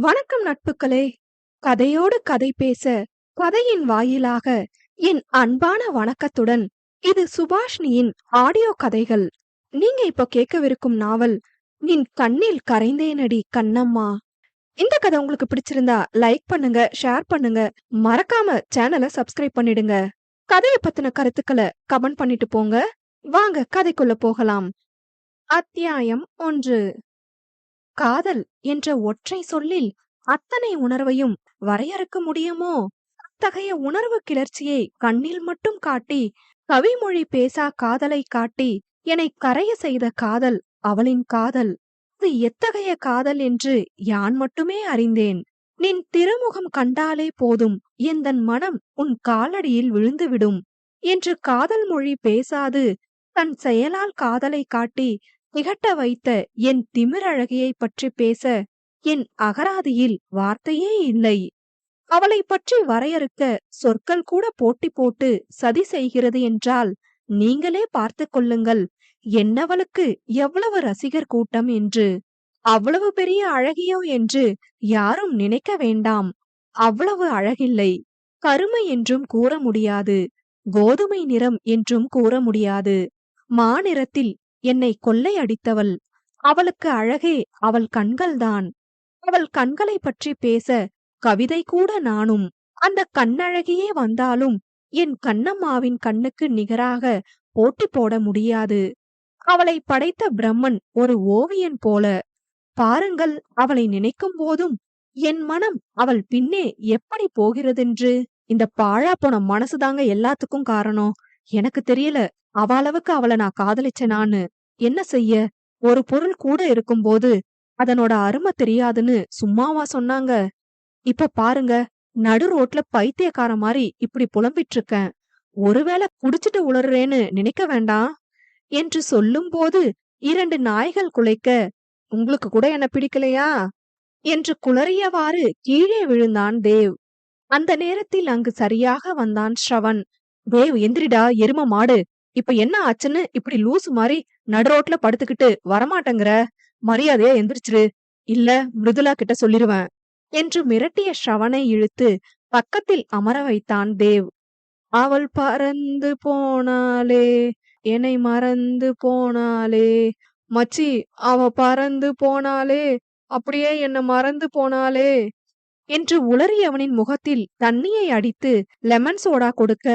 வணக்கம் நட்புகளே கதையோடு கதை பேச கதையின் வாயிலாக என் அன்பான வணக்கத்துடன் இது சுபாஷ்னியின் ஆடியோ கதைகள். நீங்க இப்ப கேட்கவிருக்கும் நாவல் நின் கண்ணில் கரைந்தேனடி கண்ணம்மா இந்த கதை உங்களுக்கு பிடிச்சிருந்தா லைக் பண்ணுங்க ஷேர் பண்ணுங்க. மறக்காம சேனலை சப்ஸ்கிரைப் பண்ணிடுங்க. கதையை பத்தின கருத்துக்களை கமெண்ட் பண்ணிட்டு போங்க. வாங்க கதைக்குள்ள போகலாம். அத்தியாயம் ஒன்று. காதல் என்ற ஒற்றை சொல்லில் அத்தனை உணர்வையும் வரையறுக்க முடியுமோ? அத்தகைய உணர்வு கிளர்ச்சியை கண்ணில் மட்டும் காட்டி கவிமொழி பேசா காதலை காட்டி என்னை கரைய செய்த காதல் அவளின் காதல். அது எத்தகைய காதல் என்று யான் மட்டுமே அறிந்தேன். நின் திருமுகம் கண்டாலே போதும் எந்தன் மனம் உன் காலடியில் விழுந்துவிடும். என்று காதல் மொழி பேசாது தன் செயலால் காதலை காட்டி திகட்ட வைத்த என் திமிரழகியை பற்றி பேச என் அகராதியில் வார்த்தையே இல்லை. அவளை பற்றி வரையறுக்க சொற்கள் கூட போட்டி போட்டு சதி செய்கிறது என்றால் நீங்களே பார்த்து கொள்ளுங்கள். என்னவளுக்கு எவ்வளவு ரசிகர் கூட்டம் என்று. அவ்வளவு பெரிய அழகியோ என்று யாரும் நினைக்க வேண்டாம். அவ்வளவு அழகில்லை. கருமை என்றும் கூற முடியாது. கோதுமை நிறம் என்றும் கூற முடியாது. மாநிறத்தில் என்னை கொள்ளை அடித்தவள். அவளுக்கு அழகே அவள் கண்கள்தான். அவள் கண்களை பற்றி பேச கவிதை கூட நானும். அந்த கண்ணழகியே வந்தாலும் என் கண்ணம்மாவின் கண்ணுக்கு நிகராக போட்டி போட முடியாது. அவளை படைத்த பிரம்மன் ஒரு ஓவியன் போல. பாருங்கள் அவளை நினைக்கும் போதும் என் மனம் அவள் பின்னே எப்படி போகிறதென்று. இந்த பாழா போன மனசுதாங்க எல்லாத்துக்கும் காரணம். எனக்கு தெரியல. அவ அளவுக்கு அவளை நான் காதலிச்சனான்னு. என்ன செய்ய? ஒரு பொருள் கூட இருக்கும்போது அதனோட அருமை தெரியாதுன்னு சும்மாவா சொன்னாங்க. இப்ப பாருங்க நடு ரோட்ல பைத்தியக்கார மாதிரி இப்படி புலம்பிட்டு இருக்கேன் ஒருவேளை குடிச்சிட்டு உளறேன்னு நினைக்க வேண்டாம் என்று சொல்லும்போது இரண்டு நாய்கள் குலைக்க உங்களுக்கு கூட என்ன பிடிக்கலையா? என்று குளறியவாறு கீழே விழுந்தான் தேவ். அந்த நேரத்தில் அங்கு சரியாக வந்தான் ஸ்ரவன். தேவ் எந்திரிடா எரும மாடு. இப்ப என்ன ஆச்சுன்னு இப்படி லூசு மாதிரி நடுரோட்ல படுத்துக்கிட்டு வரமாட்டேங்கிற? மரியாதையா எந்திரிச்சிரு. இல்ல மிருதுலா கிட்ட சொல்லிருவேன் என்று மிரட்டிய ஷவனை இழுத்து பக்கத்தில் அமர வைத்தான் தேவ். அவள் பறந்து போனாலே என்னை மறந்து போனாலே மச்சி அவ பறந்து போனாலே அப்படியே என்ன மறந்து போனாலே என்று உளறியவனின் முகத்தில் தண்ணியை அடித்து லெமன் சோடா கொடுக்க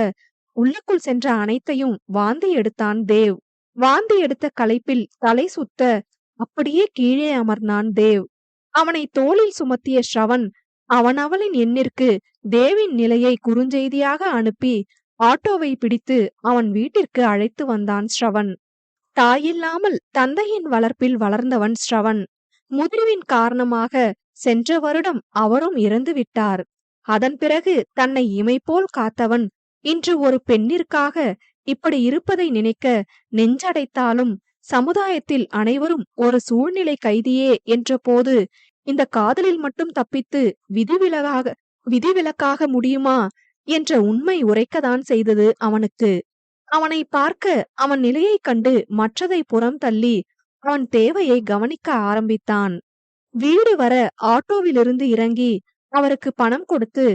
உள்ளுக்குள் சென்ற அனைத்தையும் வாந்தி எடுத்தான் தேவ். வாந்தி எடுத்த களைப்பில் தலை சுத்த அப்படியே கீழே அமர்ந்தான் தேவ். அவனை தோளில் சுமத்திய ஸ்ரவன் அவன் அவளின் எண்ணிற்கு தேவின் நிலையை குறுஞ்செய்தியாக அனுப்பி ஆட்டோவை பிடித்து அவன் வீட்டிற்கு அழைத்து வந்தான் ஸ்ரவன் தாயில்லாமல் தந்தையின் வளர்ப்பில் வளர்ந்தவன் ஸ்ரவன் முதிர்வின் காரணமாக சென்ற வருடம் அவரும் இறந்து விட்டார் அதன் பிறகு தன்னை இமைப்போல் காத்தவன் இன்று ஒரு பெண்ணிற்காக இப்படி இருப்பதை நினைக்க நெஞ்சடைத்தாலும் சமுதாயத்தில் அனைவரும் ஒரு சூழ்நிலை கைதியே என்ற போது இந்த காதலில் மட்டும் தப்பித்து விதிவிலகாக விதிவிலக்காக முடியுமா என்ற உண்மை உரைக்கதான் செய்தது அவனுக்கு. அவனை பார்க்க அவன் நிலையைக் கண்டு மற்றதை புறம் தள்ளி அவன் தேவையை கவனிக்க ஆரம்பித்தான். வீடு வர ஆட்டோவிலிருந்து இறங்கி அவருக்கு பணம் கொடுத்து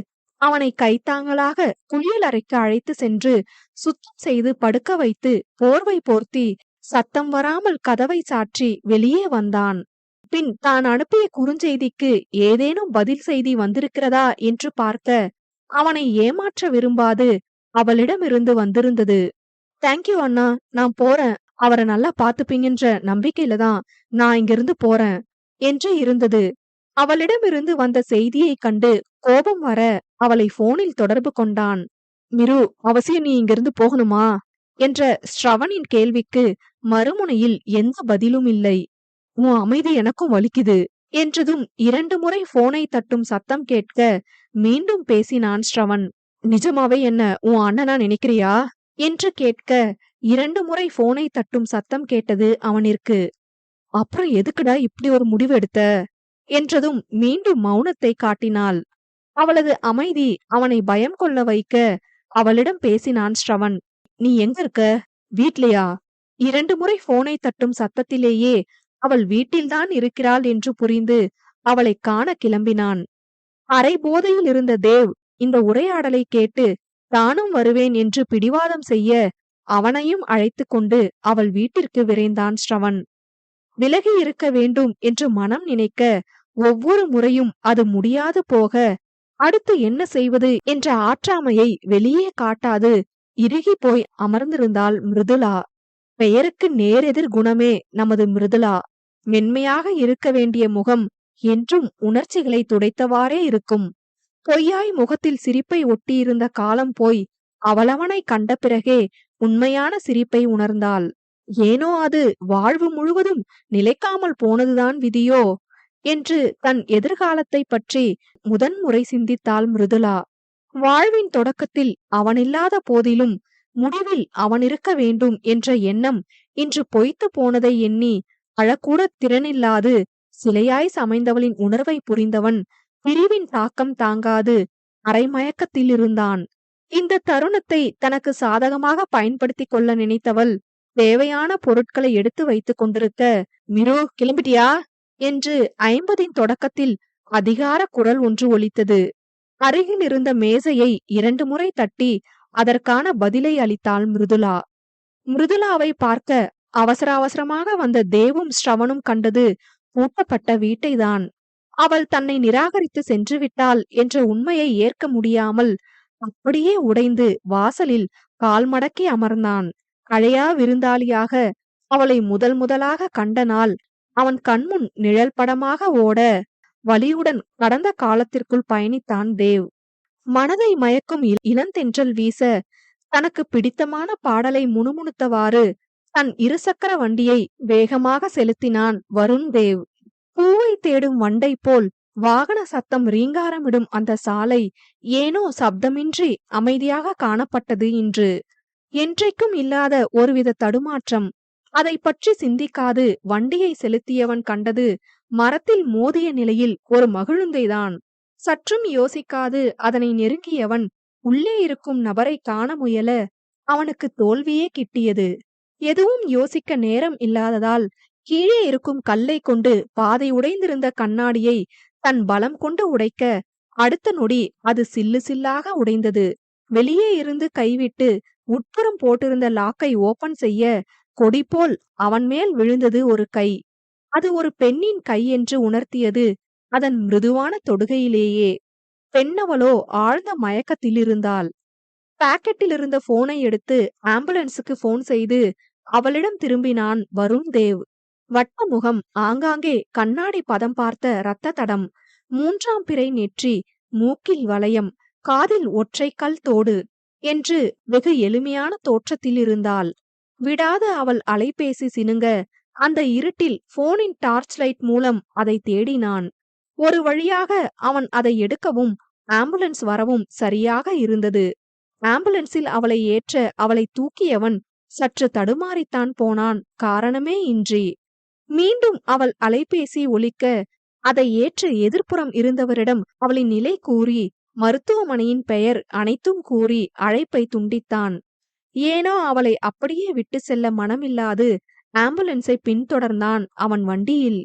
அவனை கைத்தாங்களாக குளியல் அறைக்கு அழைத்து சென்று சுத்தம் செய்து படுக்க வைத்து போர்வை போர்த்தி சத்தம் வராமல் கதவை சாற்றி வெளியே வந்தான். பின் தான் அனுப்பிய குறுஞ்செய்திக்கு ஏதேனும் பதில் செய்தி வந்திருக்கிறதா என்று பார்க்க அவனை ஏமாற்ற விரும்பாது அவளிடமிருந்து வந்திருந்தது. தேங்க்யூ அண்ணா. நான் போறேன். அவரை நல்லா பாத்துப்பீங்கன்ற நம்பிக்கையில தான் நான் இங்கிருந்து போறேன் என்று இருந்தது. அவளிடமிருந்து வந்த செய்தியை கண்டு கோபம் வர அவளை போனில் தொடர்பு கொண்டான். மிரு அவசியம் நீ இங்கிருந்து போகணுமா? என்ற ஸ்ரவனின் கேள்விக்கு மறுமுனையில் எந்த பதிலும் இல்லை. உன் அமைதி எனக்கும் வலிக்குது என்றதும் இரண்டு முறை போனை தட்டும் சத்தம் கேட்க மீண்டும் பேசினான் ஸ்ரவன். நிஜமாவே என்ன உன் அண்ணனா நினைக்கிறியா? என்று கேட்க இரண்டு முறை போனை தட்டும் சத்தம் கேட்டது அவனிற்கு. அப்புறம் எதுக்குடா இப்படி ஒரு முடிவு எடுத்த என்றதும் மீண்டும் மௌனத்தை காட்டினாள். அவளது அமைதி அவனை பயம் கொள்ள வைக்க அவளிடம் பேசினான் ஸ்ரவன். நீ எங்க இருக்க வீட்லயா? இரண்டு முறை போனை தட்டும் சத்தத்திலேயே அவள் வீட்டில்தான் இருக்கிறாள் என்று புரிந்து அவளை காண கிளம்பினான். அரை போதையில் இருந்த தேவ் இந்த உரையாடலை கேட்டு தானும் வருவேன் என்று பிடிவாதம் செய்ய அவனையும் அழைத்து கொண்டு அவள் வீட்டிற்கு விரைந்தான் ஸ்ரவன். விலகி இருக்க வேண்டும் என்று மனம் நினைக்க ஒவ்வொரு முறையும் அது முடியாது போக அடுத்து என்ன செய்வது என்ற ஆற்றாமையை வெளியே காட்டாது. இறுகி போய் அமர்ந்திருந்தாள் மிருதுளா. பெயருக்கு நேரெதிர் குணமே நமது மிருதுளா. மென்மையாக இருக்க வேண்டிய முகம் என்றும் உணர்ச்சிகளை துடைத்தவாறே இருக்கும். பொய்யாய் முகத்தில் சிரிப்பை ஒட்டியிருந்த காலம் போய் அவளவனை கண்ட பிறகே உண்மையான சிரிப்பை உணர்ந்தாள். ஏனோ அது வாழ்வு முழுவதும் நிலைக்காமல் போனதுதான் விதியோ? என்று தன் எதிர்காலத்தை பற்றி முதன்முறை சிந்தித்தாள் மிருதுளா வாழ்வின் தொடக்கத்தில் அவனில்லாத போதிலும் முடிவில் அவன் இருக்க வேண்டும் என்ற எண்ணம் இன்று பொய்த்து போனதை எண்ணி அழக்கூட திறனில்லாது சிலையாய் சமைந்தவளின் உணர்வை புரிந்தவன் பிரிவின் தாக்கம் தாங்காது அரைமயக்கத்தில் இருந்தான் இந்த தருணத்தை தனக்கு சாதகமாக பயன்படுத்திக் கொள்ள நினைத்தவள் தேவையான பொருட்களை எடுத்து வைத்துக் கொண்டிருக்க மிரு கிளம்பிட்டியா? என்று ஐம்பதின் தொடக்கத்தில் அதிகார குரல் ஒன்று ஒலித்தது. அருகில் இருந்த மேசையை இரண்டு முறை தட்டி அதற்கான பதிலை அளித்தாள் மிருதுலா. மிருதுலாவை பார்க்க அவசர அவசரமாக வந்த தேவும் ஸ்ரவனும் கண்டது பூட்டப்பட்ட வீட்டைதான். அவள் தன்னை நிராகரித்து சென்று விட்டாள் என்ற உண்மையை ஏற்க முடியாமல் அப்படியே உடைந்து வாசலில் கால் மடக்கி அமர்ந்தான். அழையா விருந்தாளியாக அவளை முதல் முதலாக கண்ட நாள் அவன் கண்முன் நிழல் படமாக ஓட வலியுடன் கடந்த காலத்திற்குள் பயணித்தான் தேவ். மனதை மயக்கும் இளந்தென்றல் வீச தனக்கு பிடித்தமான பாடலை முணுமுணுத்தவாறு தன் இருசக்கர வண்டியை வேகமாக செலுத்தினான் வருண் தேவ். பூவை தேடும் வண்டை போல் வாகன சத்தம் ரீங்காரமிடும் அந்த சாலை ஏனோ சப்தமின்றி அமைதியாக காணப்பட்டது இன்று. என்றைக்கும் இல்லாத ஒருவித தடுமாற்றம் அதை பற்றி சிந்திக்காது. வண்டியை செலுத்தியவன் கண்டது மரத்தில் மோதிய நிலையில் ஒரு மகிழுந்தைதான். சற்றும் யோசிக்காது அதனை நெருங்கியவன் உள்ளே இருக்கும் நபரை காண முயல அவனுக்கு தோல்வியே கிட்டியது. எதுவும் யோசிக்க நேரம் இல்லாததால் கீழே இருக்கும் கல்லை கொண்டு பாதை உடைந்திருந்த கண்ணாடியை தன் பலம் கொண்டு உடைக்க அடுத்த நொடி அது சில்லு சில்லாக உடைந்தது. வெளியே இருந்து கைவிட்டு உட்புறம் போட்டிருந்த லாக்கை ஓபன் செய்ய கொடி போல் அவன் மேல் விழுந்தது ஒரு கை. அது ஒரு பெண்ணின் கை என்று உணர்த்தியது அதன் மிருதுவான தொடுகையிலேயே. பெண்ணவளோ ஆழ்ந்த மயக்கத்தில் இருந்தாள் பாக்கெட்டில் இருந்த போனை எடுத்து ஆம்புலன்ஸுக்கு போன் செய்து அவளிடம் திரும்பினான் வருண் தேவ். வட்ட முகம் ஆங்காங்கே கண்ணாடி பதம் பார்த்த இரத்த தடம். மூன்றாம் பிறை நெற்றி மூக்கில் வளையம் காதில் ஒற்றைக்கல் கல் தோடு என்று வெகு எளிமையான தோற்றத்தில் இருந்தாள் விடாத அவள் அலைபேசி சினுங்க. அந்த இருட்டில் போனின் டார்ச் லைட் மூலம் அதை தேடினான். ஒரு வழியாக அவன் அதை எடுக்கவும் ஆம்புலன்ஸ் வரவும் சரியாக இருந்தது. ஆம்புலன்ஸில் அவளை ஏற்ற அவளை தூக்கியவன் சற்று தடுமாறித்தான் போனான். காரணமே இன்றி. மீண்டும் அவள் அலைபேசி ஒலிக்க அதை ஏற்று எதிர்ப்புறம் இருந்தவரிடம் அவளின் நிலை கூறி மருத்துவமனையின் பெயர் அனைத்தும் கூறி அழைப்பை துண்டித்தான். ஏனோ அவளை அப்படியே விட்டு செல்ல மனமில்லாது ஆம்புலன்ஸை பின்தொடர்ந்தான் அவன் வண்டியில்.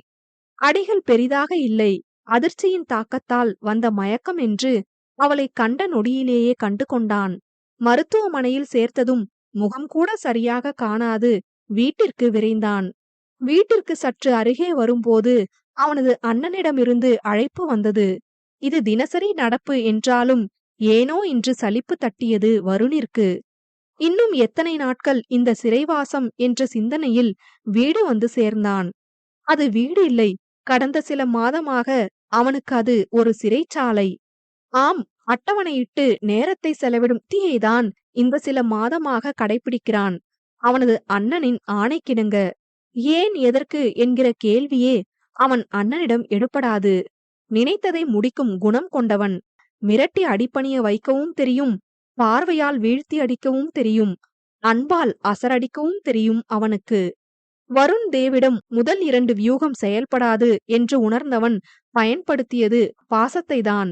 அடிகள் பெரிதாக இல்லை. அதிர்ச்சியின் தாக்கத்தால் வந்த மயக்கம் என்று அவளை கண்ட நொடியிலேயே கண்டு கொண்டான். மருத்துவமனையில் சேர்த்ததும் முகம் கூட சரியாக காணாது வீட்டிற்கு விரைந்தான். வீட்டிற்கு சற்று அருகே வரும்போது அவனது அண்ணனிடமிருந்து அழைப்பு வந்தது. இது தினசரி நடப்பு என்றாலும் ஏனோ இன்று சலிப்பு தட்டியது வருணிற்கு. இன்னும் எத்தனை நாட்கள் இந்த சிறைவாசம் என்ற சிந்தனையில் வீடு வந்து சேர்ந்தான். அது வீடு இல்லை. கடந்த சில மாதமாக அவனுக்கு அது ஒரு சிறைச்சாலை. ஆம் அட்டவணையிட்டு நேரத்தை செலவிடும் தீயைதான் இந்த சில மாதமாக கடைபிடிக்கிறான் அவனது அண்ணனின் ஆணைக்கிணங்க ஏன் எதற்கு என்கிற கேள்வியே அவன் அண்ணனிடம் எடுப்படாது நினைத்ததை முடிக்கும் குணம் கொண்டவன். மிரட்டி அடிப்பணிய வைக்கவும் தெரியும். பார்வையால் வீழ்த்தி அடிக்கவும் தெரியும். அன்பால் அசரடிக்கவும் தெரியும் அவனுக்கு. வருண் தேவிடம் முதல் இரண்டு வியூகம் செயல்படாது என்று உணர்ந்தவன் பயன்படுத்தியது பாசத்தை தான்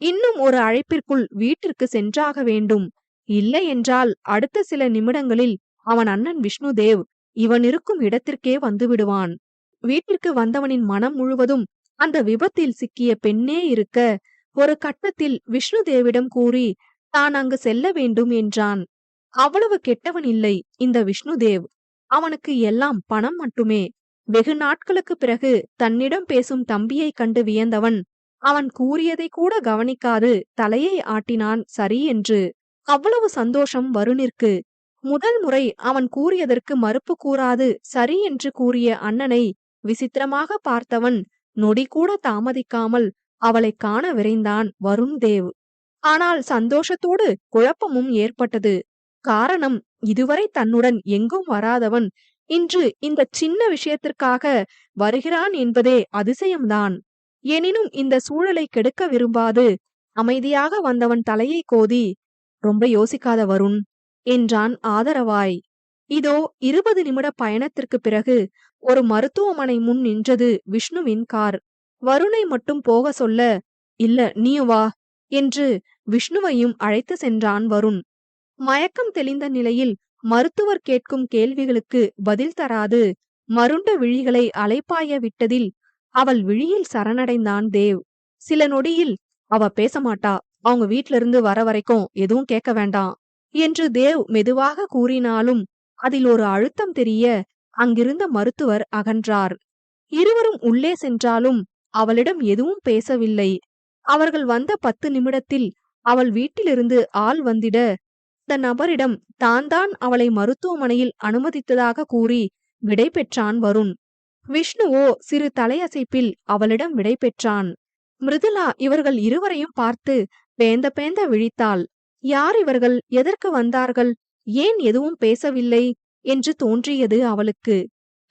இன்னும் ஒரு அழைப்பிற்குள் வீட்டிற்கு சென்றாக வேண்டும். இல்லை என்றால் அடுத்த சில நிமிடங்களில் அவன் அண்ணன் விஷ்ணுதேவ் இவன் இருக்கும் இடத்திற்கே வந்து விடுவான் வீட்டிற்கு வந்தவனின் மனம் முழுவதும் அந்த விபத்தில் சிக்கிய பெண்ணே இருக்க ஒரு கட்டத்தில் விஷ்ணு தேவிடம் கூறி தான் அங்கு செல்ல வேண்டும் என்றான். அவ்வளவு கெட்டவன் இல்லை இந்த விஷ்ணுதேவ். அவனுக்கு எல்லாம் பணம் மட்டுமே. வெகு நாட்களுக்கு பிறகு தன்னிடம் பேசும் தம்பியை கண்டு வியந்தவன் அவன் கூறியதை கூட கவனிக்காது தலையை ஆட்டினான் சரி என்று. அவ்வளவு சந்தோஷம் வருணிற்கு. முதல் முறை அவன் கூறியதற்கு மறுப்பு கூறாது சரி என்று கூறிய அண்ணனை விசித்திரமாக பார்த்தவன் நொடி கூட தாமதிக்காமல் அவளை காண விரைந்தான் வருண் தேவ் ஆனால் சந்தோஷத்தோடு குழப்பமும் ஏற்பட்டது. காரணம் இதுவரை தன்னுடன் எங்கும் வராதவன். இன்று இந்த சின்ன விஷயத்திற்காக வருகிறான் என்பதே அதிசயம்தான். எனினும் இந்த சூழலை கெடுக்க விரும்பாது. அமைதியாக வந்தவன் தலையை கோதி ரொம்ப யோசிக்காத வருண் என்றான் ஆதரவாய். இதோ இருபது நிமிட பயணத்திற்கு பிறகு ஒரு மருத்துவமனை முன் நின்றது விஷ்ணுவின் கார். வருணை மட்டும் போக சொல்ல இல்ல நீயும் வா என்று விஷ்ணுவையும் அழைத்து சென்றான் வருண். மயக்கம் தெளிந்த நிலையில் மருத்துவர் கேட்கும் கேள்விகளுக்கு பதில் தராது. மருண்ட விழிகளை அலைப்பாய விட்டதில் அவள் விழியில் சரணடைந்தான் தேவ். சில நொடியில் அவ பேச மாட்டா அவங்க வீட்ல இருந்து வர வரைக்கும் எதுவும் கேட்க வேண்டாம் என்று தேவ் மெதுவாக கூறினாலும் அதில் ஒரு அழுத்தம் தெரிய அங்கிருந்த மருத்துவர் அகன்றார். இருவரும் உள்ளே சென்றாலும் அவளிடம் எதுவும் பேசவில்லை. அவர்கள் வந்த பத்து நிமிடத்தில் அவள் வீட்டிலிருந்து ஆள் வந்திட அந்த நபரிடம் தான் தான் அவளை மருத்துவமனையில் அனுமதித்ததாக கூறி விடை பெற்றான் வருண். விஷ்ணுவோ சிறு தலையசைப்பில் அவளிடம் விடை பெற்றான். மிருதுலா இவர்கள் இருவரையும் பார்த்து பேந்த பேந்த விழித்தாள். யார் இவர்கள்? எதற்கு வந்தார்கள்? ஏன் எதுவும் பேசவில்லை என்று தோன்றியது அவளுக்கு.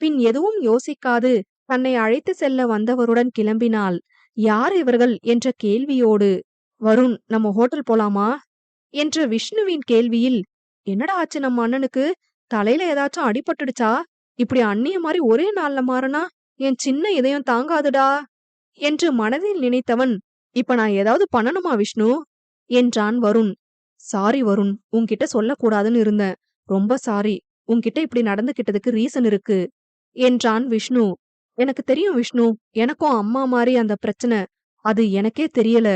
பின் எதுவும் யோசிக்காது தன்னை அழைத்து செல்ல வந்தவருடன் கிளம்பினாள். யார் இவர்கள் என்ற கேள்வியோடு வருண் நம்ம ஹோட்டல் போலாமா? என்ற விஷ்ணுவின் கேள்வியில் என்னடா ஆச்சு நம்ம அண்ணனுக்கு? தலையில ஏதாச்சும் அடிபட்டுடுச்சா? இப்படி அண்ணிய மாதிரி ஒரே நாள்ல மாறனா என் சின்ன இதயம் தாங்காதுடா? என்று மனதில் நினைத்தவன் இப்ப நான் ஏதாவது பண்ணணுமா விஷ்ணு? என்றான் வருண். சாரி வருண் உன்கிட்ட சொல்லக்கூடாதுன்னு இருந்தேன். ரொம்ப சாரி உன்கிட்ட இப்படி நடந்துகிட்டதுக்கு ரீசன் இருக்கு என்றான் விஷ்ணு. எனக்கு தெரியும் விஷ்ணு எனக்கும் அம்மா மாதிரி அந்த பிரச்சனை அது எனக்கே தெரியல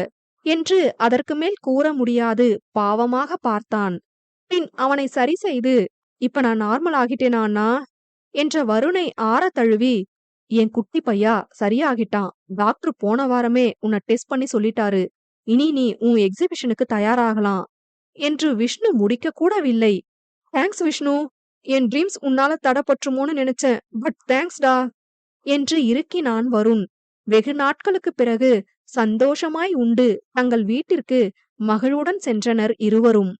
என்று அதற்கு மேல் கூற முடியாது பாவமாக பார்த்தான். பின் அவனை சரி செய்து இப்ப நான் நார்மல் ஆகிட்டேனா என்ற வருணை ஆற தழுவி என் குட்டி பையா சரியாகிட்டான் டாக்டர் போன வாரமே உன்னை டெஸ்ட் பண்ணி சொல்லிட்டாரு இனி நீ உன் எக்ஸிபிஷனுக்கு தயாராகலாம் என்று விஷ்ணு முடிக்க கூடவில்லை. தேங்க்ஸ் விஷ்ணு என் ட்ரீம்ஸ் உன்னால தடப்பற்றுமோன்னு நினைச்சேன் பட் தேங்க்ஸ்டா என்று இருக்கினான் வருண். வெகு நாட்களுக்கு பிறகு சந்தோஷமாய் உண்டு. தங்கள் வீட்டிற்கு மகளுடன் சென்றனர் இருவரும்.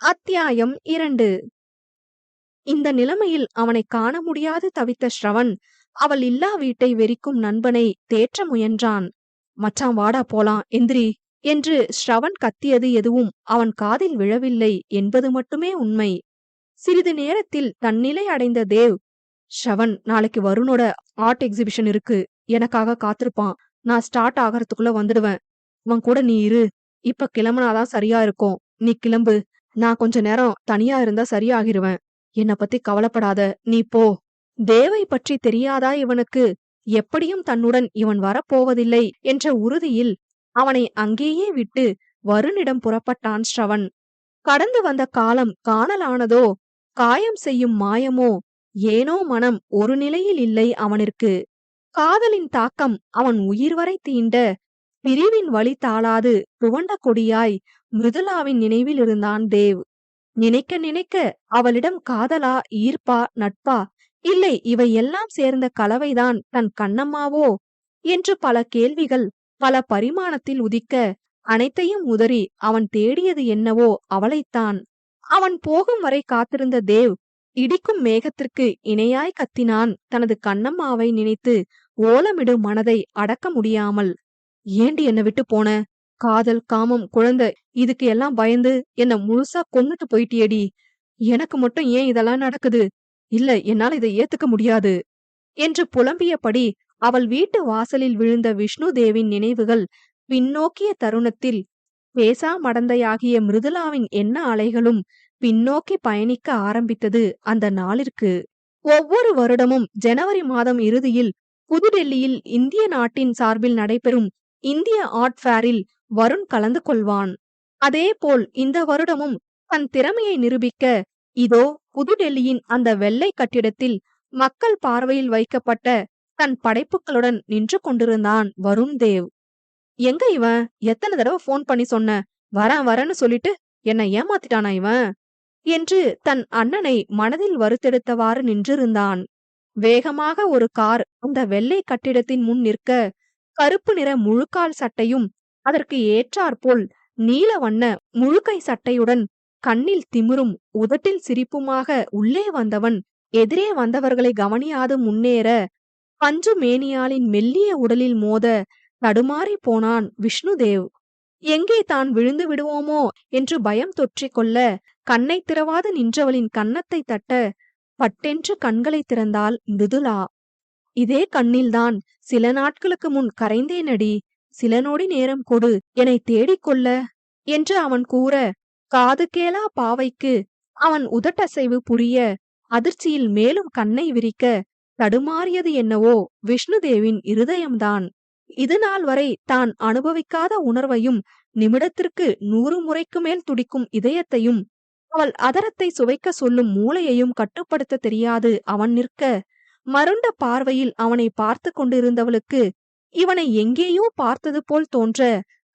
அத்தியாயம் இரண்டு. இந்த நிலைமையில் அவனை காண முடியாது தவித்த ஸ்ரவன் அவள் இல்லா வீட்டை வெறிக்கும் நண்பனை தேற்ற முயன்றான். மச்சான் வாடா போலாம் எந்திரி என்று ஸ்ரவன் கத்தியது எதுவும் அவன் காதில் விழவில்லை என்பது மட்டுமே உண்மை. சிறிது நேரத்தில் தன்னிலை அடைந்த தேவ் ஷவன் நாளைக்கு வருணோட ஆர்ட் எக்ஸிபிஷன் இருக்கு. எனக்காக காத்திருப்பான். நான் ஸ்டார்ட் ஆகறதுக்குள்ள வந்துடுவேன். உன் கூட நீ இரு. இப்ப கிளம்புனாதான் சரியா இருக்கும். நீ கிளம்பு. நான் கொஞ்ச நேரம் தனியா இருந்தா சரியாகிருவேன். என்ன பத்தி கவலைப்படாத. நீ போ. தேவை பற்றி தெரியாதா இவனுக்கு? எப்படியும் தன்னுடன் இவன் வரப்போவதில்லை என்ற உறுதியில் அவனை அங்கேயே விட்டு வருணிடம் புறப்பட்டான் ஸ்ரவன் கடந்து வந்த காலம் காணலானதோ? காயம் செய்யும் மாயமோ? ஏனோ மனம் ஒரு நிலையில் இல்லை அவனிற்கு. காதலின் தாக்கம் அவன் உயிர் வரை தீண்ட பிரிவின் வழி தாளாது துவண்ட கொடியாய் மிருதுலாவின் நினைவில் இருந்தான் தேவ். நினைக்க நினைக்க அவளிடம் காதலா ஈர்ப்பா நட்பா? இல்லை இவை எல்லாம் சேர்ந்த கலவைதான் தன் கண்ணம்மாவோ? என்று பல கேள்விகள் பல பரிமாணத்தில் உதிக்க அனைத்தையும் உதறி அவன் தேடியது என்னவோ அவளைத்தான். அவன் போகும் வரை காத்திருந்த தேவ் இடிக்கும் மேகத்திற்கு இணையாய் கத்தினான் தனது கண்ணம்மாவை நினைத்து ஓலமிடும் மனதை அடக்க முடியாமல் ஏண்டி என்ன விட்டு போன? காதல் காமம் குழந்தை இதுக்கு எல்லாம் பயந்து என்ன முழுசா கொன்னுட்டு போயிட்டியடி? எனக்கு மட்டும் ஏன் இதெல்லாம் நடக்குது? இல்ல என்னால இதை ஏத்துக்க முடியாது என்று புலம்பியபடி அவள் வீட்டு வாசலில் விழுந்த விஷ்ணு தேவின் நினைவுகள் பின்னோக்கிய தருணத்தில் பேசா மடந்தையாகிய மிருதுலாவின் எண்ண அலைகளும் பின்னோக்கி பயணிக்க ஆரம்பித்தது அந்த நாளிற்கு. ஒவ்வொரு வருடமும் ஜனவரி மாதம் இறுதியில் புதுடெல்லியில் இந்திய நாட்டின் சார்பில் நடைபெறும் இந்திய ஆர்ட் ஃபேரில் வருண் கலந்து கொள்வான். அதேபோல் இந்த வருடமும் தன் திறமையை நிரூபிக்க இதோ புதுடெல்லியின் அந்த வெள்ளை கட்டிடத்தில் மக்கள் பார்வையில் வைக்கப்பட்ட தன் படைப்புகளுடன் நின்று கொண்டிருந்தான் வருண் தேவ். எங்க இவன்? எத்தனை தடவை போன் பண்ணி சொன்ன? வரேன் வரேன்னு சொல்லிட்டு என்னை ஏமாத்திட்டானா இவன்? என்று தன் அண்ணனை மனதில் வருத்தெடுத்தவாறு நின்றிருந்தான். வேகமாக ஒரு கார் அந்த வெள்ளை கட்டிடத்தின் முன் நிற்க கருப்பு நிற முழுக்கால் சட்டையும் அதற்கு ஏற்றாற்போல் நீல வண்ண முழுக்கை சட்டையுடன் கண்ணில் திமிரும் உதட்டில் சிரிப்புமாக உள்ளே வந்தவன் எதிரே வந்தவர்களை கவனியாது முன்னேற பஞ்சு மேனியாளின் மெல்லிய உடலில் மோத தடுமாறி போனான் விஷ்ணுதேவ். எங்கே தான் விழுந்து விடுவோமோ? என்று பயம் தொற்றிக் கொள்ள கண்ணை திறவாது நின்றவளின் கன்னத்தை தட்ட பட்டென்று கண்களை திறந்தாள் மிருதுளா இதே கண்ணில்தான் சில நாட்களுக்கு முன் கரைந்தேனடி சில நொடி நேரம் கொடு என்னை தேடிக்கொள்ள என்று அவன் கூற காது கேளா பாவைக்கு அவன் உதட்டசைவு புரிய அதிர்ச்சியில் மேலும் கண்ணை விரிக்க தடுமாறியது என்னவோ விஷ்ணுதேவின் இருதயம்தான். இது நாள் வரை தான் அனுபவிக்காத உணர்வையும் நிமிடத்திற்கு நூறு முறைக்கு மேல் துடிக்கும் இதயத்தையும் அவள் அதரத்தை சுவைக்க சொல்லும் மூளையையும் கட்டுப்படுத்த தெரியாது. அவன் நிற்க மருண்ட பார்வையில் அவனை பார்த்து கொண்டிருந்தவளுக்கு இவனை எங்கேயோ பார்த்தது போல் தோன்ற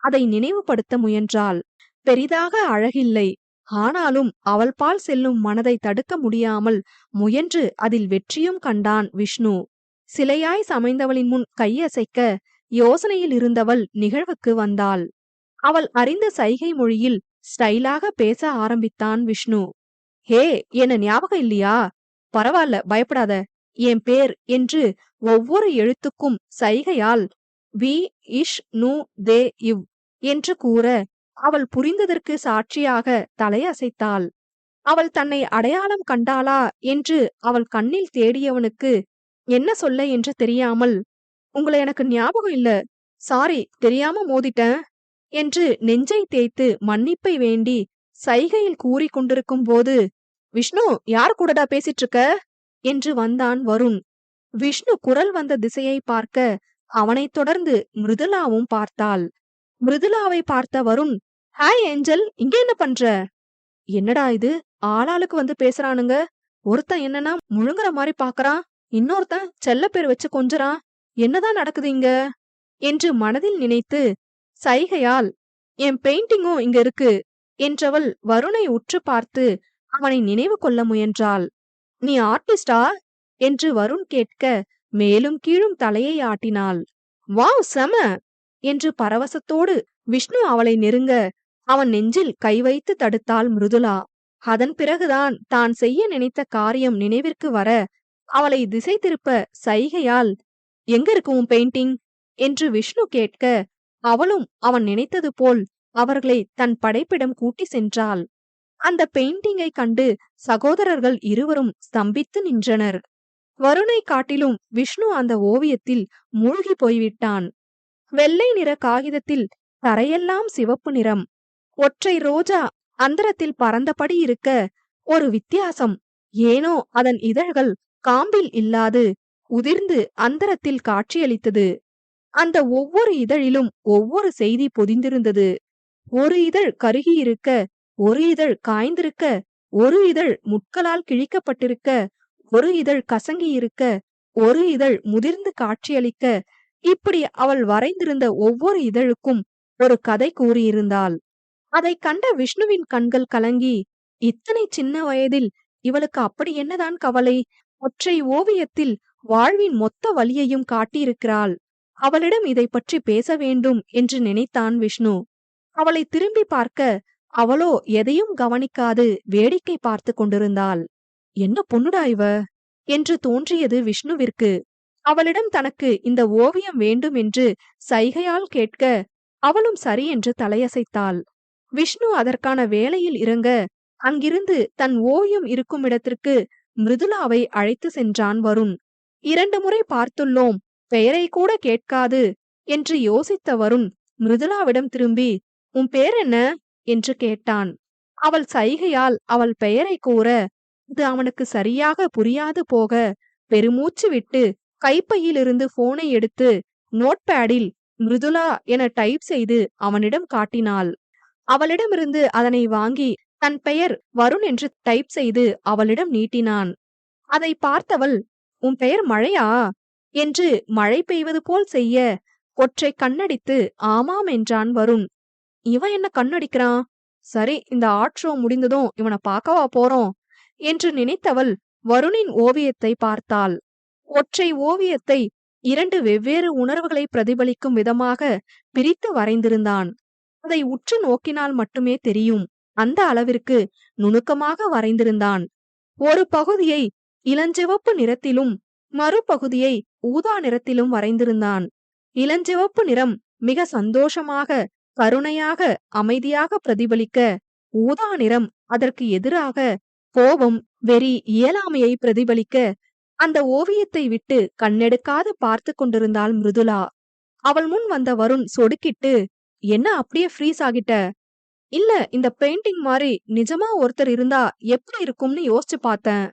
அதை நினைவுபடுத்த முயன்றாள். பெரிதாக அழகில்லை. ஆனாலும் அவள் பால் செல்லும் மனதை தடுக்க முடியாமல் முயன்று அதில் வெற்றியும் கண்டான் விஷ்ணு. சிலையாய் சமைந்தவளின் முன் கையசைக்க யோசனையில் இருந்தவள் நிகழ்வுக்கு வந்தாள். அவள் அறிந்த சைகை மொழியில் ஸ்டைலாக பேச ஆரம்பித்தான் விஷ்ணு. ஹே என்ன ஞாபகம் இல்லையா? பரவாயில்ல பயப்படாத. என் பேர் என்று ஒவ்வொரு எழுத்துக்கும் சைகையால் வி. இஷ். நு. தே. இவ் என்று கூற அவள் புரிந்ததற்கு சாட்சியாக தலையசைத்தாள். அவள் தன்னை அடையாளம் கண்டாளா என்று அவள் கண்ணில் தேடியவனுக்கு என்ன சொல்ல? என்று தெரியாமல் உங்களை எனக்கு ஞாபகம் இல்ல. சாரி தெரியாம மோதிட்டேன். என்று நெஞ்சை தேய்த்து மன்னிப்பை வேண்டி சைகையில் கூறிக் கொண்டிருக்கும் போது விஷ்ணு யார் கூடடா பேசிட்டு இருக்க என்று வந்தான் வருண். விஷ்ணு குரல் வந்த திசையை பார்க்க அவனைத் தொடர்ந்து மிருதுலாவும் பார்த்தாள். மிருதுலாவை பார்த்த வருண் ஹாய் ஏஞ்சல் இங்க என்ன பண்ற? என்னடா இது? ஆளாளுக்கு வந்து பேசுறானுங்க. ஒருத்தன் என்னன்னா முழுங்குற மாதிரி பாக்குறான். இன்னொருத்தன் செல்ல பேர் வச்சு கொஞ்சறான். என்னதான் நடக்குது இங்க? என்று மனதில் நினைத்து சைகையால் என் பெயிண்டிங்கும் இங்க இருக்கு என்றவள் வருணை உற்று பார்த்து அவனை நினைவு கொள்ள முயன்றாள். நீ ஆர்டிஸ்டா என்று வருண் கேட்க மேலும் கீழும் தலையை ஆட்டினாள். வாவ் செம என்று பரவசத்தோடு விஷ்ணு அவளை நெருங்க அவன் நெஞ்சில் கை வைத்து தடுத்தாள் மிருதுலா. அதன் பிறகுதான் தான் செய்ய நினைத்த காரியம் நினைவிற்கு வர அவளை திசை திருப்ப சைகையால் எங்க இருக்கு உன் பெயிண்டிங் என்று விஷ்ணு கேட்க அவளும் அவன் நினைத்தது போல் அவர்களை தன் படைப்பிடம் கூட்டி சென்றாள். அந்த பெயிண்டிங்கை கண்டு சகோதரர்கள் இருவரும் ஸ்தம்பித்து நின்றனர். வருணை காட்டிலும் விஷ்ணு அந்த ஓவியத்தில் மூழ்கி போய்விட்டான். வெள்ளை நிற காகிதத்தில் தரையெல்லாம் சிவப்பு நிறம். ஒற்றை ரோஜா அந்தரத்தில் பறந்தபடி இருக்க ஒரு வித்தியாசம். ஏனோ அதன் இதழ்கள் காம்பில் இல்லாது உதிர்ந்து அந்தரத்தில் காட்சியளித்தது. அந்த ஒவ்வொரு இதழிலும் ஒவ்வொரு செய்தி பொதிந்திருந்தது. ஒரு இதழ் கருகியிருக்க ஒரு இதழ் காய்ந்திருக்க ஒரு இதழ் முட்களால் கிழிக்கப்பட்டிருக்க ஒரு இதழ் கசங்கியிருக்க ஒரு இதழ் முதிர்ந்து காட்சியளிக்க இப்படி அவள் வரைந்திருந்த ஒவ்வொரு இதழுக்கும் ஒரு கதை கூறியிருந்தாள். அதை கண்ட விஷ்ணுவின் கண்கள் கலங்கி இத்தனை சின்ன வயதில் இவளுக்கு அப்படி என்னதான் கவலை? ஒற்றை ஓவியத்தில் வாழ்வின் மொத்த வலியையும் காட்டியிருக்கிறாள். அவளிடம் இதை பற்றி பேச வேண்டும் என்று நினைத்தான் விஷ்ணு. அவளை திரும்பி பார்க்க அவளோ எதையும் கவனிக்காது வேடிக்கை பார்த்து கொண்டிருந்தாள். என்ன பொண்ணுடா இவ? என்று தோன்றியது விஷ்ணுவிற்கு. அவளிடம் தனக்கு இந்த ஓவியம் வேண்டும் என்று சைகையால் கேட்க அவளும் சரி என்று தலையசைத்தாள். விஷ்ணு அதற்கான வேலையில் இறங்க அங்கிருந்து தன் ஓவியம் இருக்கும் இடத்திற்கு மிருதுலாவை அழைத்து சென்றான் வருண். இரண்டு முறை பார்த்துள்ளோம் பெயரை கூட கேட்காது என்று யோசித்த வருண் மிருதுலாவிடம் திரும்பி உன் பேர் என்ன என்று கேட்டான். அவள் சைகையால் அவள் பெயரை கூற இது அவனுக்கு சரியாக புரியாது போக பெருமூச்சு விட்டு கைப்பையிலிருந்து போனை எடுத்து நோட்பேடில் மிருதுளா என டைப் செய்து அவனிடம் காட்டினாள். அவளிடமிருந்து அதனை வாங்கி தன் பெயர் வருண் என்று டைப் செய்து அவளிடம் நீட்டினான். அதை பார்த்தவள் உன் பெயர் மழையா? என்று மழை பெய்வது போல் செய்ய ஒற்றை கண்ணடித்து ஆமாம் என்றான் வருண். இவன் என்ன கண்ணடிக்கிறான்? சரி இந்த ஆர்ட் ஷோ முடிந்ததும் இவனை பார்க்கவா போறோம்? என்று நினைத்தவள் வருணின் ஓவியத்தை பார்த்தாள். ஒற்றை ஓவியத்தை இரண்டு வெவ்வேறு உணர்வுகளை பிரதிபலிக்கும் விதமாக பிரித்து வரைந்திருந்தான். அதை உற்று நோக்கினால் மட்டுமே தெரியும். அந்த அளவிற்கு நுணுக்கமாக வரைந்திருந்தான். ஒரு பகுதியை இளஞ்சிவப்பு நிறத்திலும் மறுபகுதியை ஊதா நிறத்திலும் வரைந்திருந்தான். இளஞ்சிவப்பு நிறம் மிக சந்தோஷமாக கருணையாக அமைதியாக பிரதிபலிக்க ஊதா நிறம் அதற்கு எதிராக கோபம் வெறி இயலாமையை பிரதிபலிக்க அந்த ஓவியத்தை விட்டு கண்ணெடுக்காது பார்த்து கொண்டிருந்தாள் மிருதுலா. அவள் முன் வந்த வருண் சொடுக்கிட்டு என்ன அப்படியே ஃப்ரீஸ் ஆகிட்ட? இல்ல இந்த பெயிண்டிங் மாதிரி நிஜமா ஒருத்தர் இருந்தா எப்படி இருக்கும்னு யோசிச்சு பார்த்தேன்.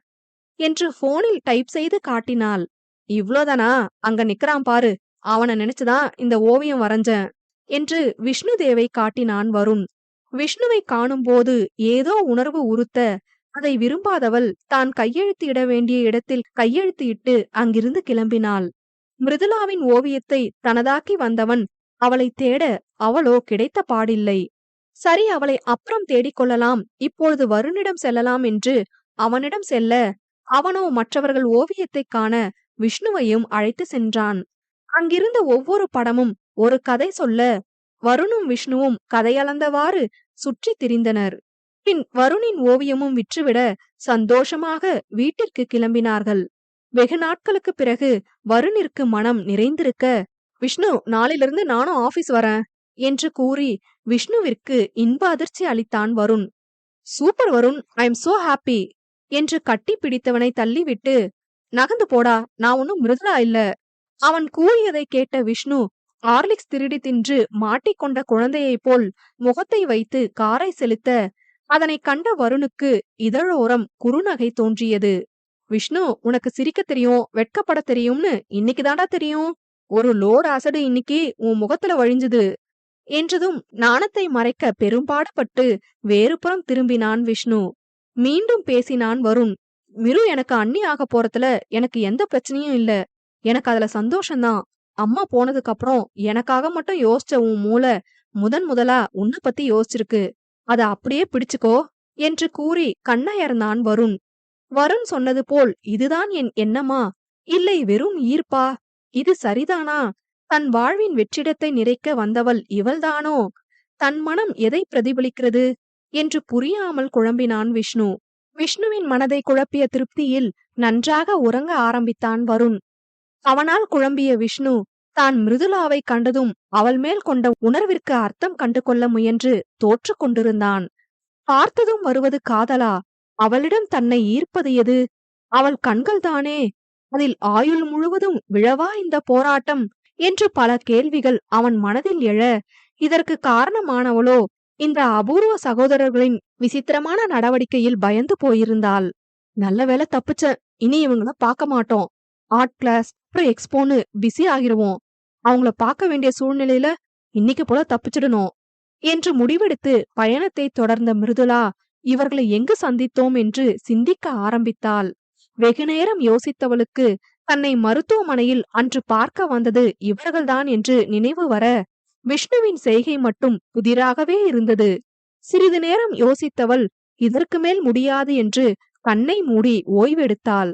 என்று போனில் டைப் செய்து காட்டினாள். இவ்ளோதானா? அங்க நிக்கிறான் பாரு. அவனை நினைச்சுதான் இந்த ஓவியம் வரைஞ்சேன் என்று விஷ்ணு தேவை காட்டினான் வருண். விஷ்ணுவை காணும்போது ஏதோ உணர்வு உறுத்த அதை விரும்பாதவள் தான் கையெழுத்து இட வேண்டிய இடத்தில் கையெழுத்து இட்டு அங்கிருந்து கிளம்பினாள். மிருதுலாவின் ஓவியத்தை தனதாக்கி வந்தவன் அவளை தேட அவளோ கிடைத்த பாடில்லை. சரி அவளை அப்புறம் தேடிக் கொள்ளலாம். இப்பொழுது வருணிடம் செல்லலாம் என்று அவனிடம் செல்ல அவனோ மற்றவர்கள் ஓவியத்தைக் காண விஷ்ணுவையும் அழைத்து சென்றான். அங்கிருந்த ஒவ்வொரு படமும் ஒரு கதை சொல்ல வருணும் விஷ்ணுவும் கதையளந்தவாறு சுற்றி திரிந்தனர். பின் வருணின் ஓவியமும் விற்றுவிட சந்தோஷமாக வீட்டிற்கு கிளம்பினார்கள். வெகு நாட்களுக்கு பிறகு வருணிற்கு மனம் நிறைந்திருக்க விஷ்ணு நாளிலிருந்து நானும் ஆபீஸ் வரேன் என்று கூறி விஷ்ணுவிற்கு இன்ப அதிர்ச்சி அளித்தான் Varun. Super Varun I am so happy. என்று கட்டி பிடித்தவனை தள்ளிவிட்டு நகந்து போடா நான் ஒன்னும் மிருதலா இல்ல. அவன் கூறியதை கேட்ட விஷ்ணு ஆர்லிக்ஸ் திருடி தின்று மாட்டிக்கொண்ட குழந்தையைப் போல் முகத்தை வைத்து காரை செலுத்த அதனை கண்ட வருணுக்கு இதழோரம் குறுநகை தோன்றியது. விஷ்ணு உனக்கு சிரிக்க தெரியும் வெட்கப்பட தெரியும்னு இன்னைக்குதாடா தெரியும். ஒரு லோடு அசடு இன்னைக்கு உன் முகத்துல வழிஞ்சுது. என்றதும் நாணத்தை மறைக்க பெரும்பாடுபட்டு வேறுபுறம் திரும்பினான் விஷ்ணு. மீண்டும் பேசினான் வருண். மிரு எனக்கு அண்ணி ஆக போறதுல எனக்கு எந்த பிரச்சனையும் இல்ல. எனக்கு அதுல சந்தோஷம்தான் அம்மா போனதுக்கு அப்புறம் எனக்காக மட்டும் யோசிச்ச உன் மூளை முதன் முதலா உன்னை பத்தி யோசிச்சிருக்கு. அத அப்படியே பிடிச்சுக்கோ என்று கூறி கண்ணயர்ந்தான் வருண். வருண் சொன்னது போல் இதுதான் என் எண்ணமா? இல்லை வெறும் ஈர்ப்பா? இது சரிதானா? தன் வாழ்வின் வெற்றிடத்தை நிறைக்க வந்தவள் இவள்தானோ? தன் மனம் எதை பிரதிபலிக்கிறது? என்று புரியாமல் குழம்பினான் விஷ்ணு. விஷ்ணுவின் மனதை குழப்பிய திருப்தியில் நன்றாக உறங்க ஆரம்பித்தான் வருண். அவனால் குழம்பிய விஷ்ணு தான் மிருதுலாவை கண்டதும் அவள் மேல் கொண்ட உணர்விற்கு அர்த்தம் கண்டு கொள்ள முயன்று தோற்று கொண்டிருந்தான். பார்த்ததும் வருவது காதலா? அவளிடம் தன்னை ஈர்ப்பது எது? அவள் கண்கள்தானே அதில் ஆயுள் முழுவதும் விழவா இந்த போராட்டம்? என்று பல கேள்விகள் அவன் மனதில் எழ இதற்கு காரணமானவளோ? இந்த அபூர்வ சகோதரர்களின் விசித்திரமான நடவடிக்கையில் பயந்து போயிருந்தாள். நல்ல வேலை தப்பிச்ச இனி இவங்கள பார்க்க மாட்டோம். ஆர்ட் கிளாஸ் அப்புறம் எக்ஸ்போன்னு பிஸி ஆகிருவோம். அவங்கள பார்க்க வேண்டிய சூழ்நிலையில இன்னைக்கு போல தப்பிச்சிடணும். என்று முடிவெடுத்து பயணத்தை தொடர்ந்த மிருதுளா இவர்களை எங்கு சந்தித்தோம் என்று சிந்திக்க ஆரம்பித்தாள். வெகுநேரம் யோசித்தவளுக்கு தன்னை மருத்துவமனையில் அன்று பார்க்க வந்தது இவர்கள்தான் என்று நினைவு வர விஷ்ணுவின் செய்கை மட்டும் புதிராகவே இருந்தது. சிறிது நேரம் யோசித்தவள் இதற்கு மேல் முடியாது என்று கண்ணை மூடி ஓய்வெடுத்தாள்.